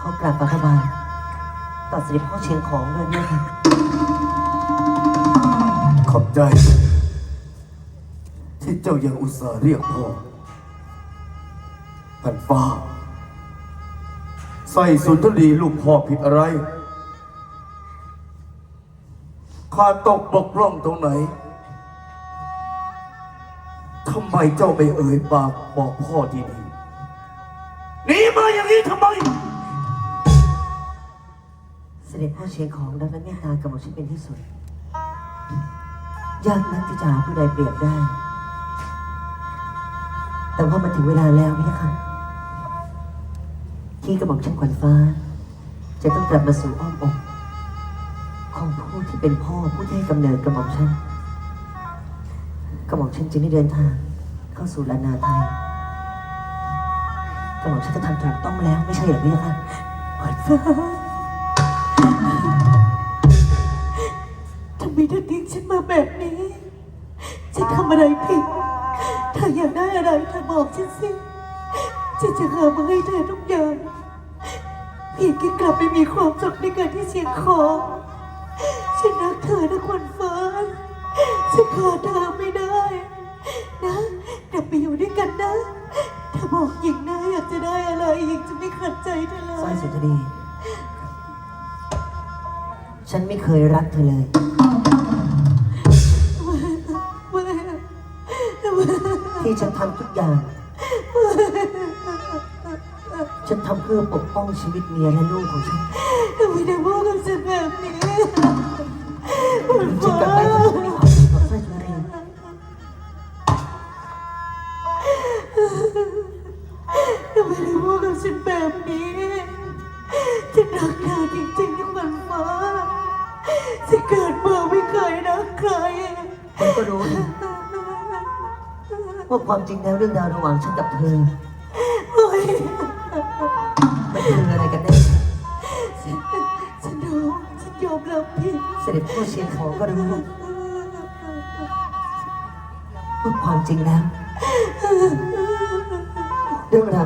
ขอกราบพระบาทต่อเสด็จพ่อเชียงของด้วยเนี่ยค่ะขอบใจ ที่เจ้ายังอุตส่าห์เรียกพ่อพันฟ้า ใส่สุนทรีลูกพ่อผิดอะไรข้าตกบกพร่องตรงไหนทำไมเจ้าไม่เอ่ยปากบอกพ่อดีๆหนีมาอย่างนี้ทำไม เสด็จพ่อเชียงของดังนั้นเมตตากับหม่อมฉันเป็นที่สุด ยากนักที่จะหาผู้ใดเปรียบได้ แต่ว่ามันถึงเวลาแล้วพี่ค่ะที่กระหม่อมฉันขวัญฟ้า จะต้องกลับมาสู่อ้อมอกของผู้ที่เป็นพ่อผู้ที่ให้กำเนิดกระหม่อมฉันกระหม่อมฉันจึงได้เดินทาง เข้าสู่ลานาไทยกระหม่อมฉันก็ทำถูกต้องแล้วไม่ใช่หรอพี่ค่ะขวัญฟ้า เธอทิ้งฉันมาแบบนี้ ฉันทำอะไรผิด เธออยากได้อะไรเธอบอกฉันสิ ฉันจะหามาให้เธอทุกอย่างเพียงแค่กลับไปมีความสุขในการที่เชียงของฉันรักเธอนะควันฟ้าฉันขาดเธอไม่ได้ นะกลับไปอยู่ด้วยกันนะเธอบอกหญิงนะอยากจะได้อะไรหญิงจะไม่ขัดใจเธอเลสร้อยยสุนทรีฉันไม่เคยรักเธอเลย ที่ฉันทำทุกอย่าง ฉันทำเพื่อปกป้องชีวิตเมียและลูกของฉันทำไมถึงพูดกับฉันแบบนี้ คุณฉัน ความจริงแล้วเรื่องราวระหว่างฉันกับเธอเฮ้ยมันคืออะไรกันแน่ฉันรู้ฉันยอมรับผิดเสด็จพ่อเชียงของก็รู้ว่าความจริงแล้วเรื่องราว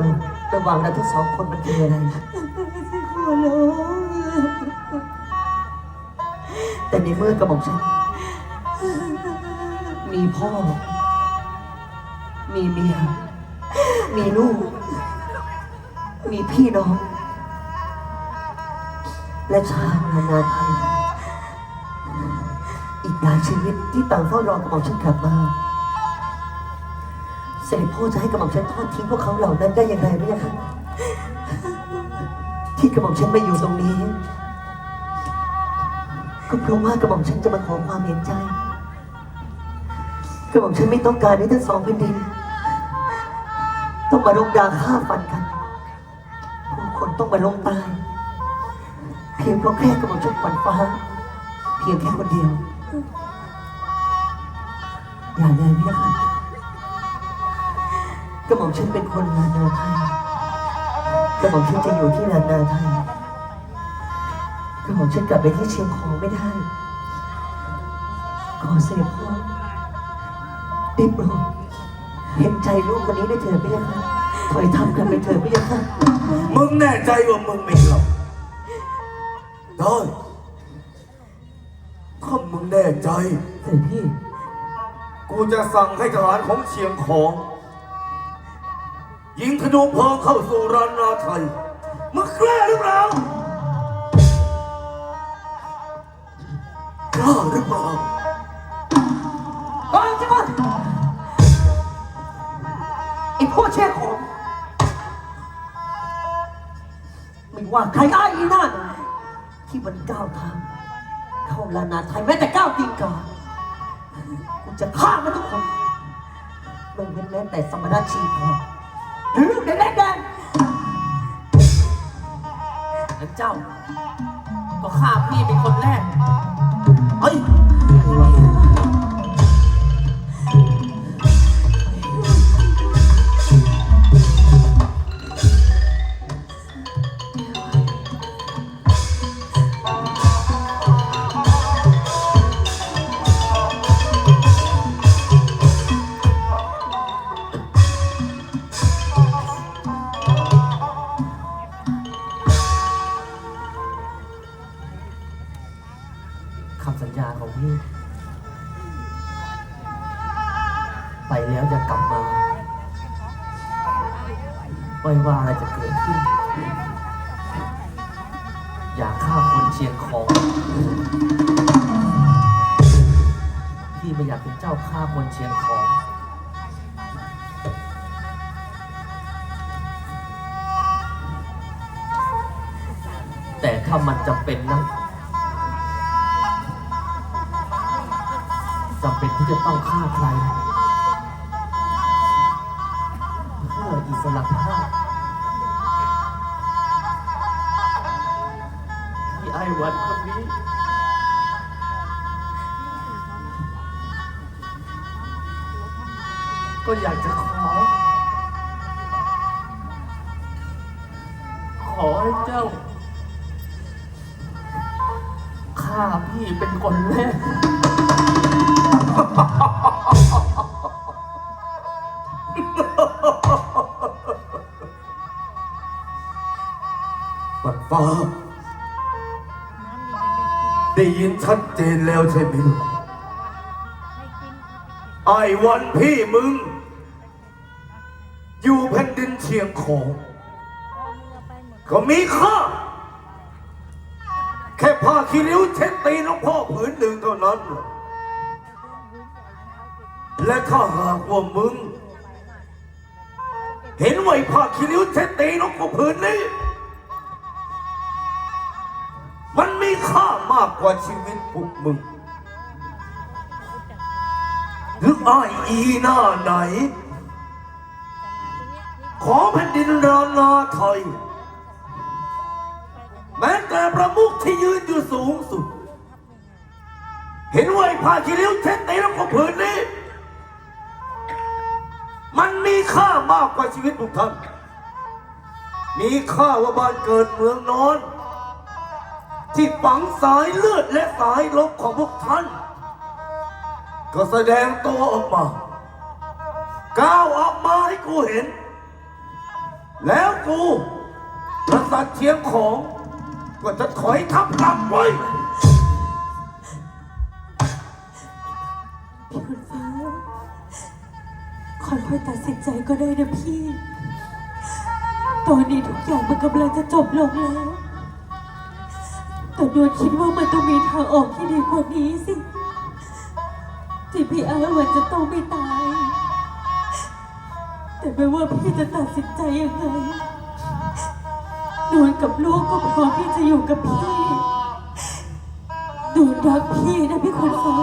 ระหว่างเราทั้งสองคนมันคืออะไรฉันขอร้องแต่ในเมื่อกระบอกฉัน มีพ่อ มีเมีย มีลูก มีพี่น้อง และชาวนานาไทยอีกหลายชีวิตที่ต่างเฝ้ารอกระบอกฉันกลับมา เสด็จพ่อจะให้กระบอกฉันทอดทิ้งพวกเขาเหล่านั้นได้อย่างไรไม่ยคะที่กระบอกฉันไม่อยู่ตรงนี้ก็เพราะว่ากระหม่อมฉันจะมาขอความเห็นใจ กระหม่อมฉันไม่ต้องการให้ทั้งสองแผ่นดิน ต้องมาลงดาฆ่าฟันกันผู้คนต้องมาลงตาย เพียงเพราะแค่กระหม่อมฉันฟ้า เพียงแค่คนเดียว อย่าเลยพี่ค่ะกระหม่อมฉันเป็นคนลานาไทยกระหม่อมฉันจะอยู่ที่ลานาไทยกระหม่อมฉันกลับไปที่เชียงของไม่ได้ ขอเสด็จพ่อได้โปรด เห็นใจลูกคนนี้ด้วยเถิดพี่ค่ะถอยทำกันไปเถิดพี่ค่ะมึงแน่ใจว่ามึงไม่หลับได้ถ้ามึงแน่ใจเสด็จพี่กูจะสั่งให้ทหารของเชียงของยิงธนูเพลิงเข้าสู่รานนาไทยมึงกล้าหรือเปล่ากล้าหรือเปล่าฟังใช่ ผู้เชียงของไม่ว่าใครอ้ายอีนั่นที่มันก้าวเท้าเข้าลานาไทยแม้แต่ก้าวตีนกากูจะฆ่ามันทุกคนไม่เว้นแม้แต่สมณชีพหรือลูกเด็กแดงแล้วเจ้า ก็ฆ่าพี่เป็นคนแรก มนเจ้าฆ่าคนเชียงของ แต่ถ้ามันจำเป็นนะจำเป็นที่จะต้องฆ่าใครเพื่ออิสระภ อยากจะขอ ขอให้เจ้าฆ่าพี่เป็นคนแรกปัดฟ้า ได้ยินชัดเจนแล้วใช่ไหมลูกไอ้วันพี่มึงอยู่แผ่นดินเชียงของก็มีค่าแค่ผ้าขี้ริ้วเช็ดตีนของพ่อผืนหนึ่งเท่านั้น และถ้าหากว่ามึง เห็นว่าไอ้ผ้าขี้ริ้วเช็ดตีนของพ่อผืนนี้ มันมีค่ามากกว่าชีวิตพวกมึงหรือไอ้ายอีหน้าไหน ขอแผ่นดินรานาไทยแม้แต่ประมุขที่ยืนอยู่สูงสุด เห็นว่าไอ้ผ้าขี้ริ้วเช็ดตีน้ำของผืนนี้ มันมีค่ามากกว่าชีวิตพวกท่าน มีค่าว่าบ้านเกิดเมืองนอน ที่ฝังสายเลือดและสายลบของพวกท่าน ก็แสดงตัวออกมา ก้าวออกมาให้กูเห็น แล้วกูกษัตริย์เชียงของก็จะถอยทับกลับไว้พี่คุณฟ้าค่อยๆตัดสินใจก็ได้นะพี่ ตอนนี้ทุกอย่างมันกำลังจะจบลงแล้ว แต่ดวนคิดว่ามันต้องมีทางออกที่ดีกว่านี้สิที่พี่อาวันจะต้องไม่ตาย แต่ไม่ว่าพี่จะตัดสินใจยังไงดวนกับลูกก็พร้อมที่จะอยู่กับพี่ดวนรักพี่นะพี่คุณฟ้า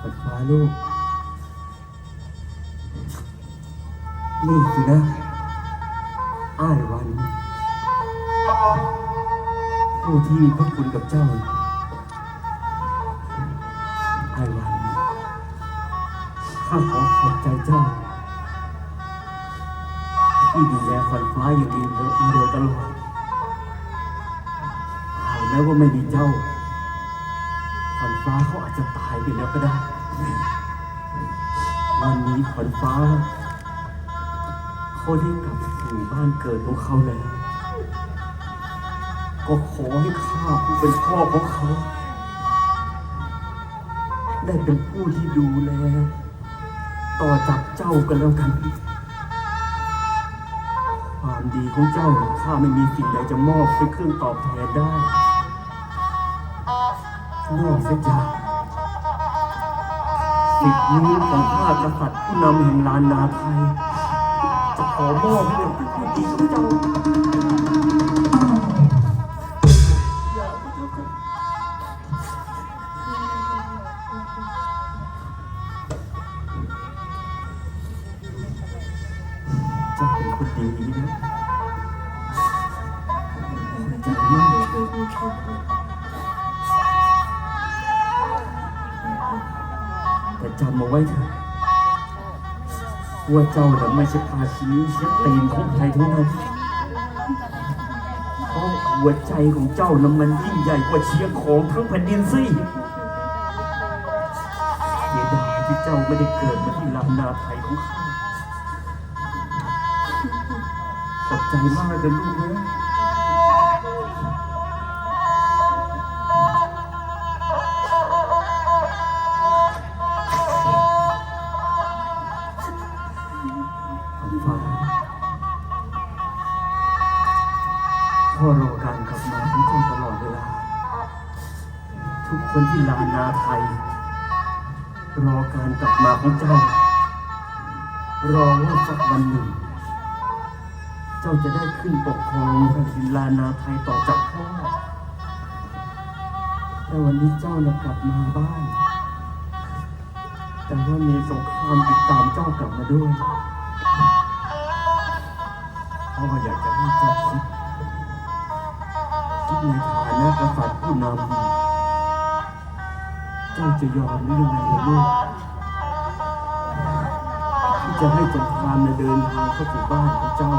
ขวัญฟ้าลูก นี่สินะ อ้ายวัน ผู้ที่พระคุณกับเจ้า ข้าขอขอบใจเจ้า ที่ดูแลขวัญฟ้าอย่างดีมาโดยตลอดหากแม้ว่าไม่มีเจ้าขวัญฟ้าเขาอาจจะตายไปแล้วก็ได้ วันนี้ขวัญฟ้าเขาได้กลับสู่บ้านเกิดของเขาแล้ว ก็ขอให้ข้าผู้เป็นพ่อของเขา ได้เป็นผู้ที่ดูแล ต่อจากเจ้ากันแล้วกัน ความดีของเจ้าข้าไม่มีสิ่งใดจะมอบเป็นเครื่องตอบแทนได้ นอกเสียจากสิบนิ้ของข้ากษัตริย์ผู้นำแห่งลานนาไทยจะขอมอบให้เป็นผู้ดีของเจ้า ว่าเจ้าน่ะไม่ใช่ภาชีเช็ดตีนของใครทั้งนั้นเพราะหัวใจของเจ้านั้นมันยิ่งใหญ่กว่าเชียงของทั้งแผ่นดินสิเสียดายที่เจ้าไม่ได้เกิดมาที่ลำนาไทยของข้าขอบใจมากเลยลูกนะ ไทยรอการกลับมาของเจ้า รอว่าสักวันหนึ่ง เจ้าจะได้ขึ้นปกครองแผ่นดินลานาไทยต่อจากพ่อแต่วันนี้เจ้าน่ะกลับมาบ้าน แต่ว่ามีสงครามติดตามเจ้ากลับมาด้วยพ่ออยากจะให้เจ้าคิดคิดในฐานะกษัตริย์ผู้นำ จ้าจะยอมหรือยังไงล่ะลูกที่จะให้สงครามเนี่ยเดินทางเข้าสู่บ้านของเจ้า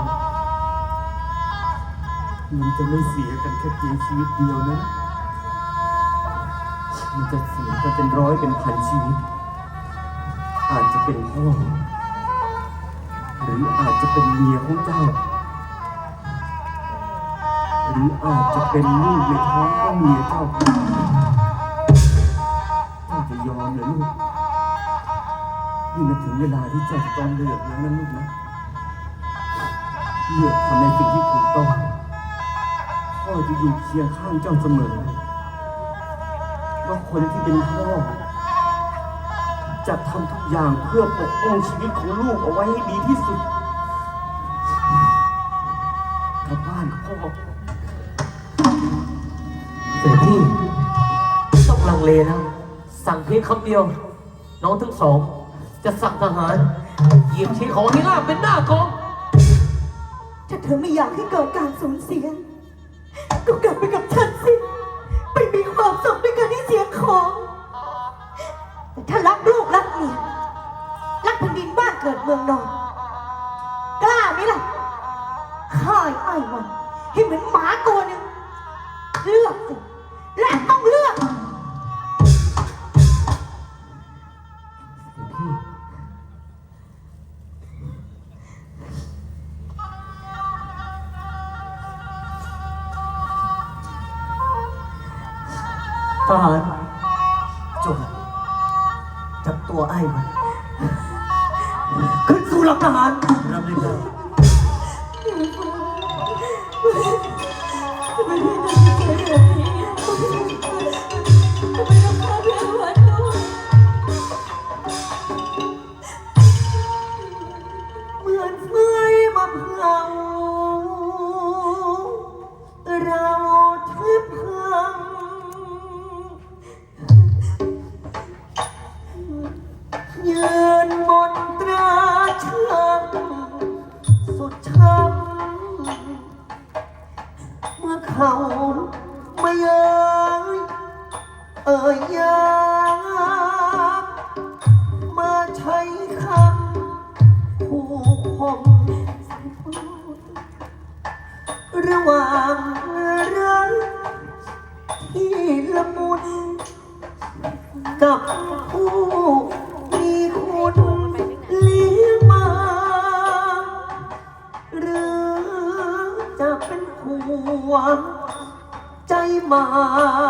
มันจะไม่เสียกันแค่เพียงชีวิตเดียวนะ มันจะเสียกันเป็นร้อยเป็นพันชีวิต อาจจะเป็นพ่อ หรืออาจจะเป็นเมียของเจ้า หรืออาจจะเป็นลูกในท้องของเมียเจ้า เหรอลูกนี่มันถึงเวลาที่เจ้าจะต้องเลือกแล้วนะลูกนะเลือกทำในสิ่งที่ถูกต้องพ่อจะอยู่เคียงข้างเจ้าเสมอว่าคนที่เป็นพ่อจะทำทุกอย่างเพื่อปกป้องชีวิตของลูกเอาไว้ให้ดีที่สุดกลับบ้านพ่อเสด็จพี่ต้องลังเลแล้ว พียงคำเดียว น้องทั้งสอง จะสั่งทหารเหยียบชีของที่ล่าเป็นหน้ากอง ถ้าเธอไม่อยากให้เกิดการสูญเสีย ก็กลับไป จบจับตัวไอ้มันขึ้นสู่หลักทหารรับเลยครับ เมื่อเขาไม่เอ่ยเอ่ยยามมาใช้คำผู้คมระหว่างรักที่ละมุนกับ ใ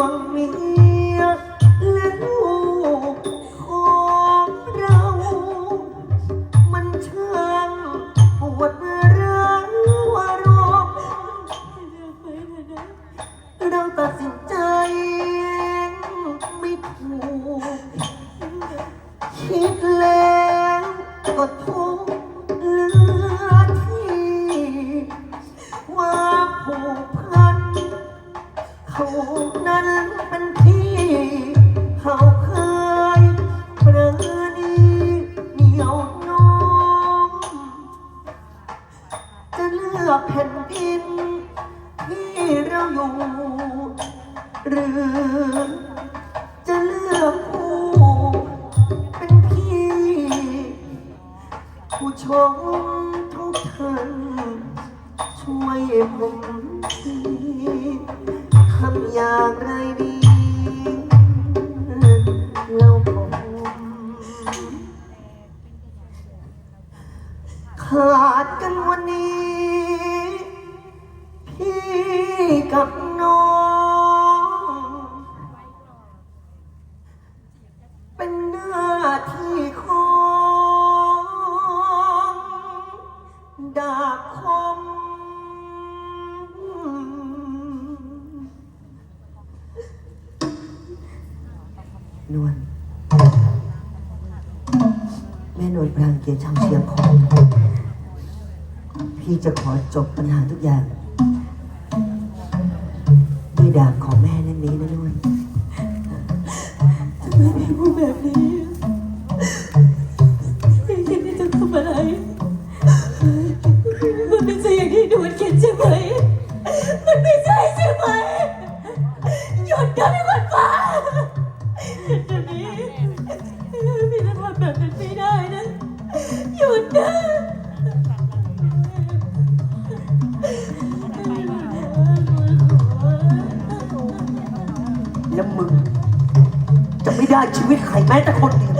วงเขาดกันวันนี้ พี่กับน้อง ที่จะขอจบปัญหาทุกอย่างด้วยดาบของแม่ ชีวิตใครแม้แต่คนเดียว